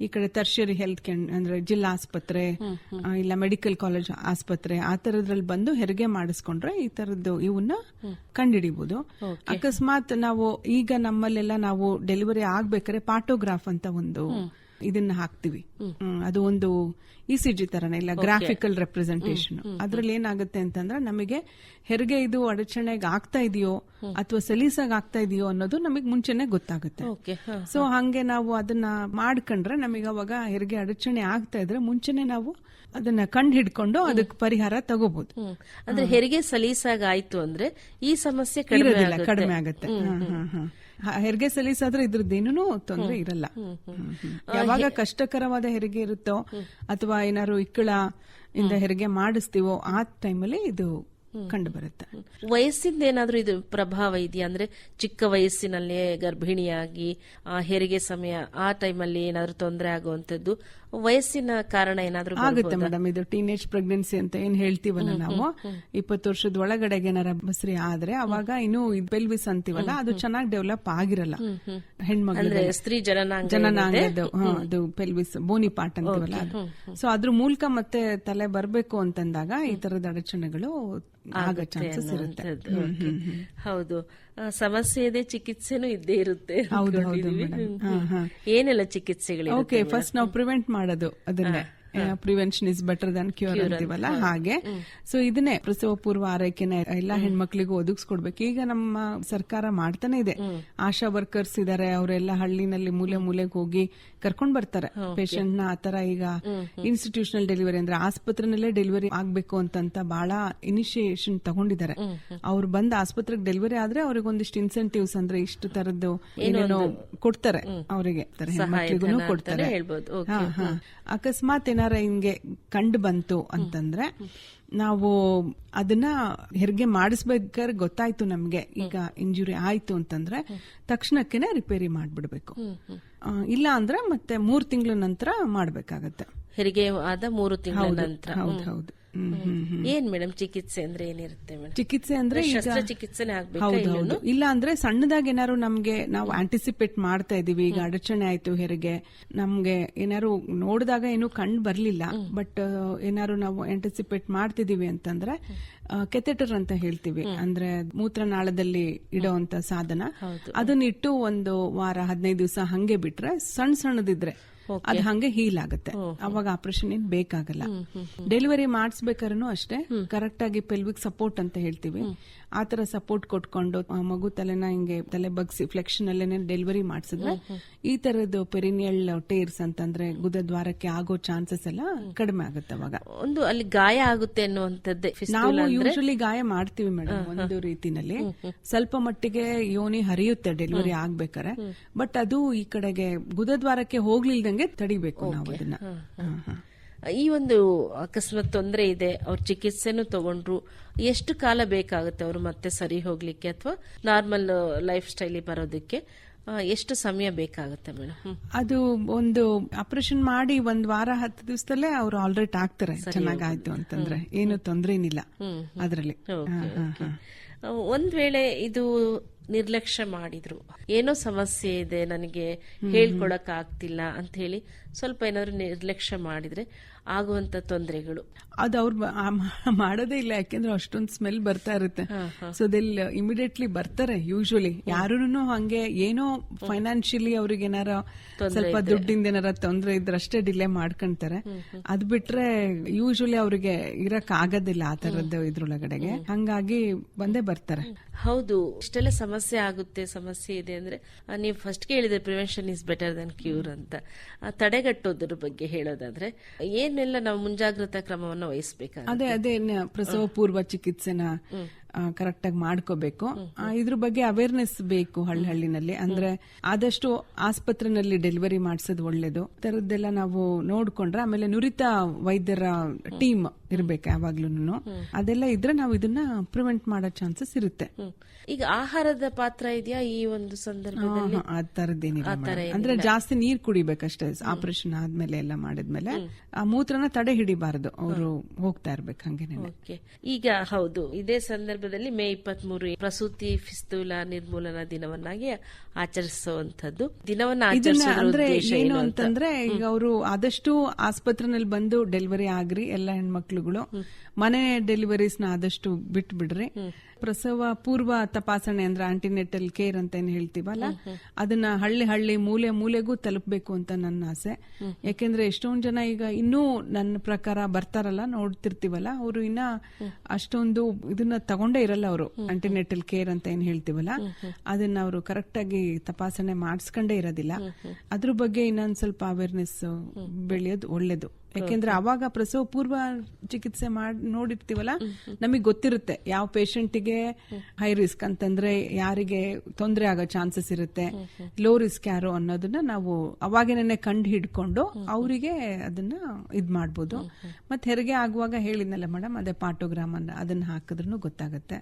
ಈ ಕಡೆ ತರ್ಷರಿ ಹೆಲ್ತ್ ಅಂದ್ರೆ ಜಿಲ್ಲಾ ಆಸ್ಪತ್ರೆ ಇಲ್ಲ ಮೆಡಿಕಲ್ ಕಾಲೇಜ್ ಆಸ್ಪತ್ರೆ ಆ ತರದ್ರಲ್ಲಿ ಬಂದು ಹೆರಿಗೆ ಮಾಡಿಸ್ಕೊಂಡ್ರೆ ಈ ತರದ್ದು ಇವನ್ನ ಕಂಡಿಡಿಬಹುದು ಅಕಸ್ಮಾತ್ ನಾವು ಈಗ ನಮ್ಮಲ್ಲೆಲ್ಲ ನಾವು ಡೆಲಿವರಿ ಆಗ್ಬೇಕಾದ್ರೆ ಪಾಟೋಗ್ರಾಫ್ ಅಂತ ಒಂದು ಇದನ್ನ ಹಾಕ್ತಿವಿ. ಅದು ಒಂದು ಇ ಸಿ ಜಿ ತರನೇ ಇಲ್ಲ ಗ್ರಾಫಿಕಲ್ ರೆಪ್ರೆಸೆಂಟೇಷನ್ ಅದ್ರಲ್ಲಿ ಏನಾಗುತ್ತೆ ಅಂತಂದ್ರೆ ನಮಗೆ ಹೆರಿಗೆ ಇದು ಅಡಚಣೆಗೆ ಆಗ್ತಾ ಇದೆಯೋ ಅಥವಾ ಸಲೀಸಾಗಿ ಆಗ್ತಾ ಇದೆಯೋ ಅನ್ನೋದು ನಮಗೆ ಮುಂಚೆನೆ ಗೊತ್ತಾಗುತ್ತೆ. ಸೊ ಹಂಗೆ ನಾವು ಅದನ್ನ ಮಾಡ್ಕೊಂಡ್ರೆ ನಮಗೆ ಅವಾಗ ಹೆರಿಗೆ ಅಡಚಣೆ ಆಗ್ತಾ ಇದ್ರೆ ಮುಂಚೆನೆ ನಾವು ಅದನ್ನ ಕಂಡು ಹಿಡ್ಕೊಂಡು ಅದಕ್ಕೆ ಪರಿಹಾರ ತಗೋಬಹುದು. ಅಂದ್ರೆ ಹೆರಿಗೆ ಸಲೀಸಾಗಿ ಆಯ್ತು ಅಂದ್ರೆ ಈ ಸಮಸ್ಯೆ ಕಡಿಮೆ ಆಗುತ್ತೆ. ಹೆರಿಗೆ ಸಲೀಸಾದ್ರೆ ಇದ್ರದ್ದೇನೂ ತೊಂದರೆ ಇರಲ್ಲ. ಯಾವಾಗ ಕಷ್ಟಕರವಾದ ಹೆರಿಗೆ ಇರುತ್ತೋ ಅಥವಾ ಏನಾದ್ರು ಇಕ್ಕಳ ಇಂದ ಹೆರಿಗೆ ಮಾಡಿಸ್ತೀವೋ ಆ ಟೈಮಲ್ಲಿ ಇದು ಕಂಡು ಬರುತ್ತೆ ವಯಸ್ಸಿಂದ ಏನಾದ್ರೂ ಇದು ಪ್ರಭಾವ ಇದೆಯಾ? ಅಂದ್ರೆ ಚಿಕ್ಕ ವಯಸ್ಸಿನಲ್ಲೇ ಗರ್ಭಿಣಿಯಾಗಿ ಆ ಹೆರಿಗೆ ಸಮಯ ಆ ಟೈಮಲ್ಲಿ ಏನಾದ್ರೂ ತೊಂದರೆ ಆಗುವಂತದ್ದು ವಯಸ್ಸಿನ ಕಾರಣ ಏನಾದ್ರೂ ಆಗುತ್ತೆ ಮೇಡಮ್ ಇದು ಟೀನೇಜ್ ಪ್ರೆಗ್ನೆನ್ಸಿ ಅಂತ ಏನ್ ಹೇಳ್ತೀವಲ್ಲ ನಾವು? ಇಪ್ಪತ್ತು ವರ್ಷದ ಒಳಗಡೆಗೆ ಏನಾರ ಬಸ್ರಿ ಆದ್ರೆ ಅವಾಗ ಇನ್ನು ಪೆಲ್ವಿಸ್ ಅಂತೀವಲ್ಲ ಅದು ಚೆನ್ನಾಗಿ ಡೆವಲಪ್ ಆಗಿರಲ್ಲ. ಹೆಣ್ಮಕ್ಳು ಅಂದ್ರೆ ಸ್ತ್ರೀ ಜನನಾಂಗ ಜನನಾಂಗದ್ದು ಹಾ, ಅದು ಪೆಲ್ವಿಸ್ ಬೋನಿ ಪಾಟ್ ಅಂತೀವಲ್ಲ ಸೊ ಅದ್ರ ಮೂಲಕ ಮತ್ತೆ ತಲೆ ಬರ್ಬೇಕು ಅಂತಂದಾಗ ಈ ತರದ ಅಡಚಣೆಗಳು ಆಗೋ ಚಾನ್ಸಸ್ ಇರುತ್ತೆ ಹೌದು. ಸಮಸ್ಯೆ ಇದೆ ಚಿಕಿತ್ಸೆನೂ ಇದ್ದೇ ಇರುತ್ತೆ ಹೌದು, ಹೌದು. ಏನೆಲ್ಲ ಚಿಕಿತ್ಸೆಗಳಿವೆ ಓಕೆ ಫಸ್ಟ್ ನಾವು ಪ್ರಿವೆಂಟ್ ಮಾಡೋದು ಅದನ್ನೇ. Prevention is better than cure ಅಂತೀವಲ್ಲ? ಹಾಗೆ. ಸೊ ಇದನ್ನೇ ಪ್ರಸವ ಪೂರ್ವ ಆರೈಕೆನ ಎಲ್ಲಾ ಹೆಣ್ಮಕ್ಳಿಗೂ ಒದಗಿಸ್ಕೊಡ್ಬೇಕು. ಈಗ ನಮ್ಮ ಸರ್ಕಾರ ಮಾಡ್ತಾನೆ ಇದೆ. ಆಶಾ ವರ್ಕರ್ಸ್ ಇದಾರೆ ಅವರೆಲ್ಲ ಹಳ್ಳಿನಲ್ಲಿ ಮೂಲೆ ಮೂಲೆಗೆ ಹೋಗಿ ಕರ್ಕೊಂಡ್ ಬರ್ತಾರೆ. ಪೇಷಂಟ್ನ ಆತರ ಈಗ ಇನ್ಸ್ಟಿಟ್ಯೂಷನಲ್ ಡೆಲಿವರಿ ಅಂದ್ರೆ ಆಸ್ಪತ್ರೆನಲ್ಲೇ ಡೆಲಿವರಿ ಆಗ್ಬೇಕು ಅಂತಂತ ಬಹಳ ಇನಿಷಿಯೇಷನ್ ತಗೊಂಡಿದ್ದಾರೆ. ಅವ್ರು ಬಂದ ಆಸ್ಪತ್ರೆಗೆ ಡೆಲಿವರಿ ಆದ್ರೆ ಅವ್ರಿಗೆ ಒಂದಿಷ್ಟು ಇನ್ಸೆಂಟಿವ್ಸ್ ಅಂದ್ರೆ ಇಷ್ಟು ತರದ್ದು ಏನೇನೋ ಕೊಡ್ತಾರೆ ಅವರಿಗೆ. ಕೊಡ್ತಾರೆ. ಅಕಸ್ಮಾತ್ ಓಕೆ ಹಾ. ಹಿಂಗೆ ಕಂಡು ಬಂತು ಅಂತಂದ್ರೆ ನಾವು ಅದನ್ನ ಹೆರಿಗೆ ಮಾಡಿಸ್ಬೇಕಾದ್ರೆ ಗೊತ್ತಾಯ್ತು ನಮ್ಗೆ. ಈಗ ಇಂಜುರಿ ಆಯ್ತು ಅಂತಂದ್ರೆ ತಕ್ಷಣಕ್ಕೆನೆ ರಿಪೇರಿ ಮಾಡ್ಬಿಡ್ಬೇಕು. ಇಲ್ಲ ಅಂದ್ರೆ ಮತ್ತೆ ಮೂರ್ ತಿಂಗಳ ನಂತರ ಮಾಡ್ಬೇಕಾಗತ್ತೆ. ಹೆರಿಗೆ ಆದ ಮೂರು ತಿಂಗಳ ನಂತರ. ಹೌದು ಹೌದು. ಏನ್ ಮೇಡಮ್ ಚಿಕಿತ್ಸೆ ಅಂದ್ರೆ ಏನಿರುತ್ತೆ ಮೇಡಮ್? ಚಿಕಿತ್ಸೆ ಅಂದ್ರೆ ಶಸ್ತ್ರಚಿಕಿತ್ಸೆನೆ ಆಗ್ಬೇಕಾ ಇಲ್ಲ ಅಂದ್ರೆ ಸಣ್ಣದಾಗಿ ಏನಾರು ನಮ್ಗೆ ನಾವು ಆಂಟಿಸಿಪೇಟ್ ಮಾಡ್ತಾ ಇದೀವಿ ಈಗ ಅಡಚಣೆ ಆಯ್ತು ಹೆರಿಗೆ. ನಮ್ಗೆ ಏನಾರು ನೋಡಿದಾಗ ಏನು ಕಂಡು ಬರ್ಲಿಲ್ಲ ಬಟ್ ಏನಾರು ನಾವು ಆಂಟಿಸಿಪೇಟ್ ಮಾಡ್ತಿದೀವಿ ಅಂತಂದ್ರೆ ಕೆಥೆಟರ್ ಅಂತ ಹೇಳ್ತೀವಿ. ಅಂದ್ರೆ ಮೂತ್ರನಾಳದಲ್ಲಿ ಇಡೋಂತ ಸಾಧನ. ಅದನ್ನ ಇಟ್ಟು ಒಂದು ವಾರ ಹದಿನೈದು ದಿವಸ ಹಂಗೆ ಬಿಟ್ರೆ ಸಣ್ಣ ಸಣ್ಣದಿದ್ರೆ ಅದು ಹಂಗೆ ಹೀಲ್ ಆಗುತ್ತೆ. ಅವಾಗ ಆಪರೇಷನ್ ಏನ್ ಬೇಕಾಗಲ್ಲ. ಡೆಲಿವರಿ ಮಾಡಿಸ್ಬೇಕಾದ್ರೂ ಅಷ್ಟೇ ಕರೆಕ್ಟ್ ಆಗಿ ಪೆಲ್ವಿಕ್ ಸಪೋರ್ಟ್ ಅಂತ ಹೇಳ್ತೀವಿ. ಆತರ ಸಪೋರ್ಟ್ ಕೊಟ್ಕೊಂಡು ಆ ಮಗು ತಲೆನ ಹಿಂಗೆ ತಲೆ ಬಗ್ಸಿ ಫ್ಲೆಕ್ಷನ್ ಅಲ್ಲೇನೆ ಡೆಲಿವರಿ ಮಾಡಿಸಿದ್ರೆ ಈ ತರದ್ದು ಪೆರಿನಿಯಲ್ ಟೇರ್ಸ್ ಅಂತಂದ್ರೆ ಗುದ ದ್ವಾರಕ್ಕೆ ಆಗೋ ಚಾನ್ಸಸ್ ಎಲ್ಲ ಕಡಿಮೆ ಆಗುತ್ತೆ ಅವಾಗ. ಒಂದು ಅಲ್ಲಿ ಗಾಯ ಆಗುತ್ತೆ ಅನ್ನುವಂಥದ್ದೇ ನಾವು ಯೂಶಲಿ ಗಾಯ ಮಾಡ್ತೀವಿ ಮೇಡಮ್ ಒಂದು ರೀತಿನಲ್ಲಿ. ಸ್ವಲ್ಪ ಮಟ್ಟಿಗೆ ಯೋನಿ ಹರಿಯುತ್ತೆ ಡೆಲಿವರಿ ಆಗ್ಬೇಕಾರೆ ಬಟ್ ಅದು ಈ ಕಡೆಗೆ ಗುದದ್ವಾರಕ್ಕೆ ಹೋಗ್ಲಿಲ್ದಂಗೆ ತಡಿಬೇಕು ನಾವು ಅದನ್ನ. ಈ ಒಂದು ಅಕಸ್ಮಾತ್ ತೊಂದರೆ ಇದೆ ಅವ್ರ ಚಿಕಿತ್ಸೆನೂ ತಗೊಂಡ್ರು ಎಷ್ಟು ಕಾಲ ಬೇಕಾಗುತ್ತೆ ಅವರು ಮತ್ತೆ ಸರಿ ಹೋಗ್ಲಿಕ್ಕೆ ಅಥವಾ ನಾರ್ಮಲ್ ಲೈಫ್ ಸ್ಟೈಲಿ ಬರೋದಕ್ಕೆ? ಎಷ್ಟು ಸಮಯ ಬೇಕಾಗುತ್ತೆ ಮೇಡಮ್ ಅದು ಒಂದು ಆಪರೇಷನ್ ಮಾಡಿ ಒಂದ್ ವಾರ ಹತ್ತು ದಿವಸದಲ್ಲೇ ಅವ್ರು ಆಲ್ರೆಡಿ ಆಗ್ತಾರೆ ಚೆನ್ನಾಗಾಯ್ತು ಅಂತಂದ್ರೆ. ಏನು ತೊಂದ್ರೆ ಏನಿಲ್ಲ ಅದ್ರಲ್ಲಿ. ಒಂದ್ ವೇಳೆ ಇದು ನಿರ್ಲಕ್ಷ್ಯ ಮಾಡಿದ್ರು. ಏನೋ ಸಮಸ್ಯೆ ಇದೆ ನನಗೆ ಹೇಳ್ಕೊಳಕ್ ಆಗ್ತಿಲ್ಲ ಅಂತ ಹೇಳಿ ಸ್ವಲ್ಪ ಏನಾದ್ರು ನಿರ್ಲಕ್ಷ್ಯ ಮಾಡಿದ್ರೆ ಆಗುವಂತ ತೊಂದರೆಗಳು. ಅದು ಅವ್ರು ಮಾಡೋದೇ ಇಲ್ಲ ಯಾಕೆಂದ್ರೆ ಅಷ್ಟೊಂದು ಸ್ಮೆಲ್ ಬರ್ತಾ ಇರುತ್ತೆ. ಸೊ ದಿಲ್ ಇಮಿಡಿಯೇಟ್ಲಿ ಬರ್ತಾರೆ ಯೂಶಲಿ ಯಾರು ಹಂಗೆ ಏನೋ ಫೈನಾನ್ಷಿಯಲಿ ಅವ್ರಿಗೆ ಏನಾರ ಸ್ವಲ್ಪ ದುಡ್ಡಿಂದ ಏನಾರ ತೊಂದ್ರೆ ಇದ್ರಷ್ಟೇ ಡಿಲೇ ಮಾಡ್ಕೊಂತಾರೆ. ಅದ್ ಬಿಟ್ರೆ ಯೂಶಲಿ ಅವ್ರಿಗೆ ಇರಕ್ ಆಗೋದಿಲ್ಲ ಆ ತರದ ಇದ್ರೊಳಗಡೆಗೆ. ಹಂಗಾಗಿ ಬಂದೇ ಬರ್ತಾರೆ. ಹೌದು ಇಷ್ಟೆಲ್ಲ ಸಮಸ್ಯೆ ಆಗುತ್ತೆ ಸಮಸ್ಯೆ ಇದೆ ಅಂದ್ರೆ ನೀವ್ ಫಸ್ಟ್ ಕೇಳಿದ್ರೆ prevention is better than cure ಅಂತ. ತಡೆಗಟ್ಟೋದ್ರ ಬಗ್ಗೆ ಹೇಳೋದಾದ್ರೆ ಏನೆಲ್ಲ ನಾವು ಮುಂಜಾಗ್ರತಾ ಕ್ರಮವನ್ನು ವಹಿಸಬೇಕಾಗುತ್ತೆ. ಅದೇ ಅದೇ ಪ್ರಸವ ಪೂರ್ವ ಚಿಕಿತ್ಸೆನ ಕರೆಕ್ಟ್ ಆಗಿ ಮಾಡ್ಕೋಬೇಕು. ಇದ್ರ ಬಗ್ಗೆ ಅವೇರ್ನೆಸ್ ಬೇಕು ಹಳ್ಳಿ ಹಳ್ಳಿನಲ್ಲಿ. ಅಂದ್ರೆ ಆದಷ್ಟು ಆಸ್ಪತ್ರೆನಲ್ಲಿ ಡೆಲಿವರಿ ಮಾಡಿಸೋದು ಒಳ್ಳೇದು. ತರದ್ದೆಲ್ಲ ನಾವು ನೋಡ್ಕೊಂಡ್ರೆ ಆಮೇಲೆ ನುರಿತ ವೈದ್ಯರ ಟೀಮ್ ಇರ್ಬೇಕು ಯಾವಾಗ್ಲೂ ಅದೆಲ್ಲ ಇದ್ರೆ ನಾವು ಇದನ್ನ ಪ್ರಿವೆಂಟ್ ಮಾಡೋ ಚಾನ್ಸಸ್ ಇರುತ್ತೆ. ಈಗ ಆಹಾರದ ಪಾತ್ರ ಇದೆಯಾ ಈ ಒಂದು ಸಂದರ್ಭದಲ್ಲಿ? ಆ ತರದ್ದೇನಿಲ್ಲ. ಅಂದ್ರೆ ಜಾಸ್ತಿ ನೀರ್ ಕುಡಿಬೇಕಷ್ಟೇ ಆಪರೇಷನ್ ಆದ್ಮೇಲೆ ಎಲ್ಲ ಮಾಡಿದ್ಮೇಲೆ. ಆ ಮೂತ್ರನ ತಡೆ ಹಿಡಿಬಾರದು ಅವರು ಹೋಗ್ತಾ ಇರ್ಬೇಕು ಹಂಗೇನೆ. ಓಕೆ. ಈಗ ಹೌದು ಇದೇ ಸಂದರ್ಭದಲ್ಲಿ ಮೇ ಇಪ್ಪತ್ತ್ ಮೂರು ಪ್ರಸೂತಿ ಫಿಸ್ತೂಲ ನಿರ್ಮೂಲನಾ ದಿನವನ್ನಾಗಿ ಆಚರಿಸುವಂತದ್ದು ದಿನವನ್ನ ಅಂದ್ರೆ ಏನು ಅಂತಂದ್ರೆ ಈಗ ಅವರು ಆದಷ್ಟು ಆಸ್ಪತ್ರೆನಲ್ಲಿ ಬಂದು ಡೆಲಿವರಿ ಆಗ್ರಿ ಎಲ್ಲ ಹೆಣ್ಮಕ್ಳುಗಳು ಮನೆ ಡೆಲಿವರೀಸ್ನ ಆದಷ್ಟು ಬಿಟ್ ಬಿಡ್ರಿ ಪ್ರಸವ ಪೂರ್ವ ತಪಾಸಣೆ ಅಂದ್ರೆ ಆಂಟಿನೆಟಲ್ ಕೇರ್ ಅಂತ ಏನ್ ಹೇಳ್ತೀವಲ್ಲ ಅದನ್ನ ಹಳ್ಳಿ ಹಳ್ಳಿ ಮೂಲೆ ಮೂಲೆಗೂ ತಲುಪಬೇಕು ಅಂತ ನನ್ನ ಆಸೆ. ಯಾಕೆಂದ್ರೆ ಎಷ್ಟೊಂದ್ ಜನ ಈಗ ಇನ್ನೂ ನನ್ನ ಪ್ರಕಾರ ಬರ್ತಾರಲ್ಲ ನೋಡ್ತಿರ್ತೀವಲ್ಲ ಅವರು ಇನ್ನ ಅಷ್ಟೊಂದು ಇದನ್ನ ತಗೊಂಡೇ ಇರಲ್ಲ ಅವರು. ಆಂಟಿನೆಟಲ್ ಕೇರ್ ಅಂತ ಏನ್ ಹೇಳ್ತೀವಲ್ಲ? ಅದನ್ನ ಅವರು ಕರೆಕ್ಟ್ ಆಗಿ ತಪಾಸಣೆ ಮಾಡಿಸ್ಕೊಂಡೇ ಇರೋದಿಲ್ಲ. ಅದ್ರ ಬಗ್ಗೆ ಇನ್ನೊಂದ್ ಸ್ವಲ್ಪ ಅವೇರ್ನೆಸ್ ಬೆಳೆಯೋದು ಒಳ್ಳೇದು. ಯಾಕೆಂದ್ರೆ ಅವಾಗ ಪ್ರಸವ ಪೂರ್ವ ಚಿಕಿತ್ಸೆ ಮಾಡಿ ನೋಡಿರ್ತೀವಲ್ಲ ನಮಗೆ ಗೊತ್ತಿರುತ್ತೆ ಯಾವ ಪೇಷಂಟಿಗೆ ಹೈ ರಿಸ್ಕ್ ಅಂತಂದ್ರೆ ಯಾರಿಗೆ ತೊಂದರೆ ಆಗೋ ಚಾನ್ಸಸ್ ಇರುತ್ತೆ ಲೋ ರಿಸ್ಕ್ ಯಾರು ಅನ್ನೋದನ್ನ ನಾವು ಅವಾಗೇನೆ ಕಂಡು ಹಿಡ್ಕೊಂಡು ಅವರಿಗೆ ಅದನ್ನ ಇದ್ ಮಾಡ್ಬೋದು. ಮತ್ತೆ ಹೆರಿಗೆ ಆಗುವಾಗ ಹೇಳಿದ್ನಲ್ಲ ಮೇಡಮ್ ಅದೇ ಪಾಟೋಗ್ರಾಮ್ ಅನ್ನ ಅದನ್ನ ಹಾಕಿದ್ರು ಗೊತ್ತಾಗುತ್ತೆ.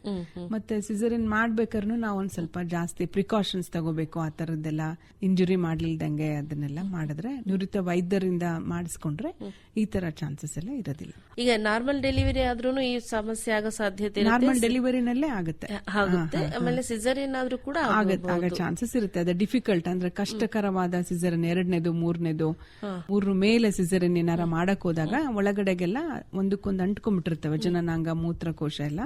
ಮತ್ತೆ ಸಿಸರಿನ್ ಮಾಡ್ಬೇಕಾದ್ರೂ ನಾವು ಒಂದ್ ಸ್ವಲ್ಪ ಜಾಸ್ತಿ ಪ್ರಿಕಾಷನ್ಸ್ ತಗೋಬೇಕು ಆ ತರದ್ದೆಲ್ಲ ಇಂಜುರಿ ಮಾಡ್ಲಿಲ್ದಂಗೆ ಅದನ್ನೆಲ್ಲ ಮಾಡಿದ್ರೆ ನುರಿತ ವೈದ್ಯರಿಂದ ಮಾಡಿಸ್ಕೊಂಡ್ರೆ ಈ ತರ ಚಾನ್ಸಸ್ ಎಲ್ಲ ಇರೋದಿಲ್ಲ. ಈಗ ನಾರ್ಮಲ್ ಡೆಲಿವರಿ ಆದ್ರೂ ಈ ಸಮಸ್ಯೆ ಆಗೋ ಸಾಧ್ಯತೆ. ನಾರ್ಮಲ್ ಡೆಲಿವರಿನಲ್ಲೇ ಆಗುತ್ತೆ. ಆಗುತ್ತೆ. ಆಮೇಲೆ ಸಿಸರ್ ಆದ್ರೂ ಕೂಡ ಆಗತ್ತೆ ಆಗ ಚಾನ್ಸಸ್ ಇರುತ್ತೆ. ಅದೇ ಡಿಫಿಕಲ್ಟ್ ಅಂದ್ರೆ ಕಷ್ಟಕರವಾದ ಸಿಸರನ್ ಎರಡನೇದು ಮೂರನೇದು ಮೂರು ಮೇಲೆ ಸಿಸರನ್ ಏನಾರ ಮಾಡಕ್ ಹೋದಾಗ ಒಳಗಡೆಗೆಲ್ಲ ಒಂದಕ್ಕೊಂದು ಅಂಟ್ಕೊಂಡ್ಬಿಟ್ಟಿರ್ತವೆ. ಜನನಾಂಗ ಮೂತ್ರಕೋಶ ಎಲ್ಲ.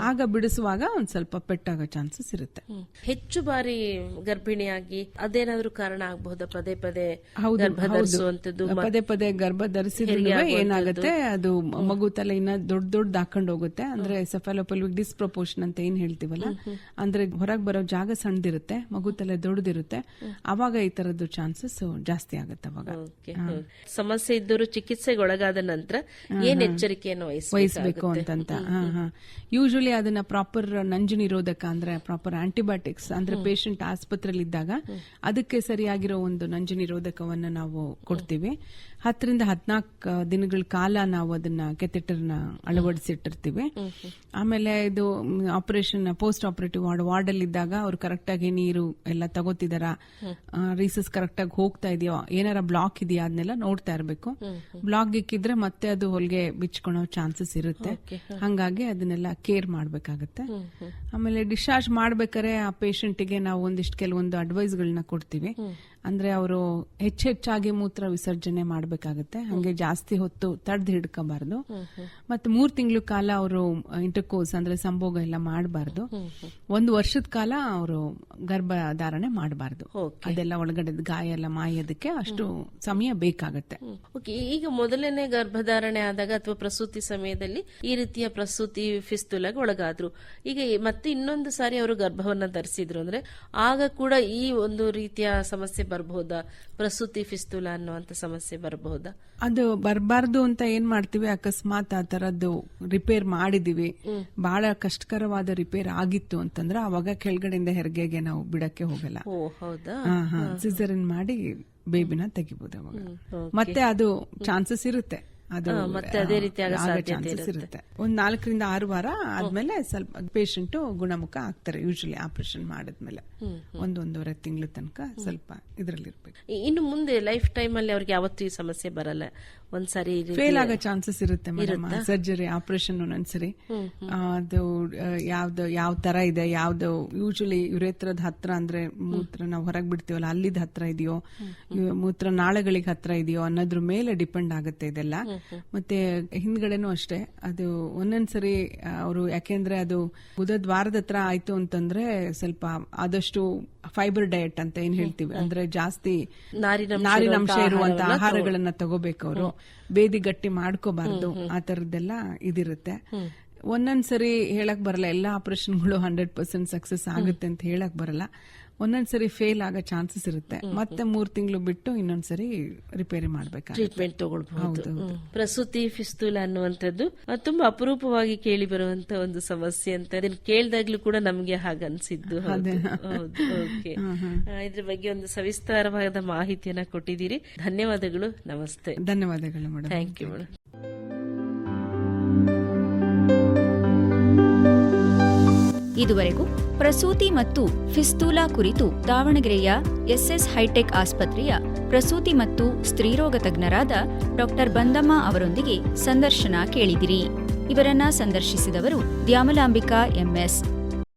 ಆಗ ಬಿಡಿಸುವಾಗ ಒಂದ್ ಸ್ವಲ್ಪ ಪೆಟ್ಟಾಗೋ ಚಾನ್ಸಸ್ ಇರುತ್ತೆ. ಹೆಚ್ಚು ಬಾರಿ ಗರ್ಭಿಣಿಯಾಗಿ ಅದೇನಾದ್ರೂ ಕಾರಣ ಆಗಬಹುದು ಪದೇ ಪದೇ ಹೌದು ಪದೇ ಪದೇ ಗರ್ಭ ಧರಿಸಿದ್ರೆ ಏನಾಗುತ್ತೆ? ಅದು ಮಗು ತಲೆ ಇನ್ನ ದೊಡ್ಡ ದೊಡ್ಡ ಹಾಕೊಂಡು ಹೋಗುತ್ತೆ. ಅಂದ್ರೆ ಸೆಫಾಲೋಪಲ್ವಿಕ್ ಡಿಸ್ಪ್ರಪೋರ್ಷನ್ ಅಂತ ಏನ್ ಹೇಳ್ತೀವಲ್ಲ? ಅಂದ್ರೆ ಹೊರಗೆ ಬರೋ ಜಾಗ ಸಣ್ಣದಿರುತ್ತೆ ಮಗು ತಲೆ ದೊಡ್ಡದಿರುತ್ತೆ ಅವಾಗ ಈ ತರದ್ದು ಚಾನ್ಸಸ್ ಜಾಸ್ತಿ ಆಗುತ್ತೆ ಅವಾಗ. ಸಮಸ್ಯೆ ಇದ್ದರೂ ಚಿಕಿತ್ಸೆಗೆ ಒಳಗಾದ ನಂತರ ಏನ್ ಎಚ್ಚರಿಕೆಯನ್ನು ವಹಿಸ್ಬೇಕು ವಹಿಸಬೇಕು ಅಂತಂತ. ಯೂಶಲಿ ಅದನ್ನ ಪ್ರಾಪರ್ ನಂಜು ನಿರೋಧಕ ಅಂದ್ರೆ ಪ್ರಾಪರ್ ಆಂಟಿಬಯೋಟಿಕ್ಸ್ ಅಂದ್ರೆ ಪೇಷಂಟ್ ಆಸ್ಪತ್ರೆಯಲ್ಲಿ ಇದ್ದಾಗ ಅದಕ್ಕೆ ಸರಿಯಾಗಿರೋ ಒಂದು ನಂಜು ನಿರೋಧಕವನ್ನ ನಾವು ಕೊಡ್ತೀವಿ. ಹತ್ತರಿಂದ ಹದಿನಾಲ್ಕು ದಿನಗಳ ಕಾಲ ನಾವು ಅದನ್ನ ಕೆಥೆಟರ್ನ ಅಳವಡಿಸಿಟ್ಟಿರ್ತೀವಿ. ಆಮೇಲೆ ಇದು operation post operative ward ward ಅಲ್ಲಿ ಇದ್ದಾಗ ಅವ್ರು ಕರೆಕ್ಟ್ ಆಗಿ ನೀರು ಎಲ್ಲ ತಗೋತಿದಾರ? ರೀಸಸ್ ಕರೆಕ್ಟ್ ಆಗಿ ಹೋಗ್ತಾ ಇದೆಯೋ? ಏನಾರ ಬ್ಲಾಕ್ ಇದೆಯಾ? ಅದನ್ನೆಲ್ಲ ನೋಡ್ತಾ ಇರಬೇಕು. ಬ್ಲಾಕ್ ಇಕ್ಕಿದ್ರೆ ಮತ್ತೆ ಅದು ಹೊಲಿಗೆ ಬಿಚ್ಕೊಳೋ ಚಾನ್ಸಸ್ ಇರುತ್ತೆ. ಹಂಗಾಗಿ ಅದನ್ನೆಲ್ಲ ಕೇರ್ ಮಾಡ್ಬೇಕಾಗತ್ತೆ. ಆಮೇಲೆ ಡಿಸ್ಚಾರ್ಜ್ ಮಾಡ್ಬೇಕಾರೆ ಆ ಪೇಷಂಟ್ಗೆ ನಾವು ಒಂದಿಷ್ಟು ಕೆಲವೊಂದು ಅಡ್ವೈಸ್ಗಳನ್ನ ಕೊಡ್ತೀವಿ. ಅಂದ್ರೆ ಅವರು ಹೆಚ್ಚೆಚ್ಚಾಗಿ ಮೂತ್ರ ವಿಸರ್ಜನೆ ಮಾಡ್ಬೇಕಾಗತ್ತೆ ಹಂಗೆ ಜಾಸ್ತಿ ಹೊತ್ತು ತಡ್ದು ಹಿಡ್ಕೋಬಾರ್ದು. ಮತ್ತೆ ಮೂರ್ ತಿಂಗಳು ಕಾಲ ಅವರು ಇಂಟರ್ಕೋರ್ಸ್ ಅಂದ್ರೆ ಸಂಭೋಗ ಎಲ್ಲ ಮಾಡಬಾರ್ದು. ಒಂದು ವರ್ಷದ ಕಾಲ ಅವರು ಗರ್ಭಧಾರಣೆ ಮಾಡಬಾರ್ದು. ಅದೆಲ್ಲ ಒಳಗಡೆ ಗಾಯ ಎಲ್ಲ ಮಾಯೋದಕ್ಕೆ ಅಷ್ಟು ಸಮಯ ಬೇಕಾಗುತ್ತೆ. ಓಕೆ ಈಗ ಮೊದಲನೇ ಗರ್ಭಧಾರಣೆ ಆದಾಗ ಅಥವಾ ಪ್ರಸೂತಿ ಸಮಯದಲ್ಲಿ ಈ ರೀತಿಯ ಪ್ರಸೂತಿ ಫಿಸ್ತುಲಾಗ ಒಳಗಾದ್ರು. ಈಗ ಮತ್ತೆ ಇನ್ನೊಂದು ಸಾರಿ ಅವರು ಗರ್ಭವನ್ನ ಧರಿಸಿದ್ರು ಅಂದ್ರೆ ಆಗ ಕೂಡ ಈ ಒಂದು ರೀತಿಯ ಸಮಸ್ಯೆ ಬರಬಹುದಾ ಪ್ರಸೂತಿ ಫಿಸ್ತುಲಾ ಅನ್ನುವಂತ ಸಮಸ್ಯೆ ಬರಬಹುದಾ ಅದು ಬರಬಾರ್ದು ಅಂತ ಏನ್ ಮಾಡ್ತೀವಿ? ಅಕಸ್ಮಾತ್ ಆ ತರದ್ದು ರಿಪೇರ್ ಮಾಡಿದೀವಿ. ಬಹಳ ಕಷ್ಟಕರವಾದ ರಿಪೇರ್ ಆಗಿತ್ತು ಅಂತಂದ್ರೆ ಅವಾಗ ಕೆಳಗಡೆಯಿಂದ ಹೆರಿಗೆಗೆ ನಾವು ಬಿಡಕ್ಕೆ ಹೋಗಲ್ಲ. ಓ ಹೌದಾ? ಸಿಸರಿನ್ ಮಾಡಿ ಬೇಬಿನ ತೆಗಿಬಹುದು ಅವಾಗ. ಮತ್ತೆ ಅದು ಚಾನ್ಸಸ್ ಇರುತ್ತೆ. ಮತ್ತೆ ಅದೇ ರೀತಿಯಾಗಿ chances ಇರುತ್ತೆ. ಒಂದ್ ನಾಲ್ಕರಿಂದ ಆರು ವಾರ ಆದ್ಮೇಲೆ ಸ್ವಲ್ಪ ಪೇಷಂಟ್ ಗುಣಮುಖ ಆಗ್ತಾರೆ ಯೂಶಲಿ ಆಪರೇಷನ್ ಮಾಡಿದ್ಮೇಲೆ. ಒಂದ್ ಒಂದೂವರೆ ತಿಂಗಳ ತನಕ ಸ್ವಲ್ಪ ಇದ್ರಲ್ಲಿ ಇರ್ಬೇಕು ಇನ್ನು ಮುಂದೆ ಲೈಫ್ ಟೈಮ್ ಅಲ್ಲಿ ಅವ್ರಿಗೆ ಯಾವತ್ತೂ ಈ ಸಮಸ್ಯೆ ಬರಲ್ಲ. ಒಂದ್ಸರಿ ಫೇಲ್ ಆಗೋ ಚಾನ್ಸಸ್ ಇರುತ್ತೆ ಸರ್ಜರಿ ಆಪರೇಷನ್ ಒಂದೊಂದ್ಸರಿ. ಆ, ಅದು ಯಾವ್ದು ಯಾವ ತರ ಇದೆ ಯಾವ್ದು ಯೂಶಲಿ ಯುರೇತ್ರದ ಹತ್ರ ಅಂದ್ರೆ ಮೂತ್ರ ನಾವು ಹೊರಗ್ ಬಿಡ್ತೀವಲ್ಲ ಅಲ್ಲಿದ್ ಹತ್ರ ಇದೆಯೋ ಮೂತ್ರ ನಾಳಗಳಿಗೆ ಹತ್ರ ಇದೆಯೋ ಅನ್ನೋದ್ರ ಮೇಲೆ ಡಿಪೆಂಡ್ ಆಗುತ್ತೆ ಇದೆಲ್ಲ. ಮತ್ತೆ ಹಿಂದ್ಗಡೆನೂ ಅಷ್ಟೇ. ಅದು ಒಂದೊಂದ್ಸರಿ ಅವರು ಯಾಕೆಂದ್ರೆ ಅದು ಬುಧ ದ್ವಾರದ ಹತ್ರ ಆಯ್ತು ಅಂತಂದ್ರೆ ಸ್ವಲ್ಪ ಆದಷ್ಟು ಫೈಬರ್ ಡಯಟ್ ಅಂತ ಏನ್ ಹೇಳ್ತೀವಿ. ಅಂದ್ರೆ ಜಾಸ್ತಿ ನಾರಿನಂಶ ನಾರಿನಂಶ ಇರುವಂತ ಆಹಾರಗಳನ್ನ ತಗೋಬೇಕು ಅವರು. ಬೇದಿ ಗಟ್ಟಿ ಮಾಡ್ಕೋಬಾರ್ದು ಆ ತರದ್ದೆಲ್ಲ ಇದಿರುತ್ತೆ. ಒಂದೊಂದ್ಸರಿ ಹೇಳಕ್ ಬರಲ್ಲ ಎಲ್ಲಾ ಆಪರೇಷನ್ಗಳು ಹಂಡ್ರೆಡ್ ಪರ್ಸೆಂಟ್ ಸಕ್ಸಸ್ ಆಗುತ್ತೆ ಅಂತ ಹೇಳಕ್ ಬರಲ್ಲ. ಒಂದೊಂದ್ಸರಿ ಫೇಲ್ ಆಗೋ ಚಾನ್ಸಸ್ ಇರುತ್ತೆ. ಮತ್ತೆ ಮೂರ್ ತಿಂಗಳು ಬಿಟ್ಟು ಇನ್ನೊಂದ್ಸರಿ ರಿಪೇರಿ ಮಾಡ್ಬೇಕು ಟ್ರೀಟ್ಮೆಂಟ್ ತಗೊಳ್ಬಹುದು. ಪ್ರಸೂತಿ ಫಿಸ್ತೂಲ ಅನ್ನುವಂಥದ್ದು ಅದು ತುಂಬಾ ಅಪರೂಪವಾಗಿ ಕೇಳಿ ಬರುವಂತ ಒಂದು ಸಮಸ್ಯೆ ಅಂತ ಅದನ್ನ ಕೇಳಿದಾಗ್ಲೂ ಕೂಡ ನಮ್ಗೆ ಹಾಗನ್ಸಿದ್ದು ಇದ್ರ ಬಗ್ಗೆ ಒಂದು ಸವಿಸ್ತಾರವಾದ ಮಾಹಿತಿಯನ್ನ ಕೊಟ್ಟಿದ್ದೀರಿ. ಧನ್ಯವಾದಗಳು. ನಮಸ್ತೆ. ಧನ್ಯವಾದಗಳು ಮೇಡಮ್ ಥ್ಯಾಂಕ್ ಯು ಮೇಡಮ್ ಇದುವರೆಗೂ ಪ್ರಸೂತಿ ಮತ್ತು ಫಿಸ್ತೂಲಾ ಕುರಿತು ದಾವಣಗೆರೆಯ ಎಸ್ಎಸ್ ಹೈಟೆಕ್ ಆಸ್ಪತ್ರೆಯ ಪ್ರಸೂತಿ ಮತ್ತು ಸ್ತ್ರೀರೋಗ ತಜ್ಞರಾದ ಡಾಕ್ಟರ್ ಬಂದಮ್ಮ ಅವರೊಂದಿಗೆ ಸಂದರ್ಶನ ಕೇಳಿದಿರಿ. ಇವರನ್ನ ಸಂದರ್ಶಿಸಿದವರು ದ್ಯಾಮಲಾಂಬಿಕಾ ಎಂಎಸ್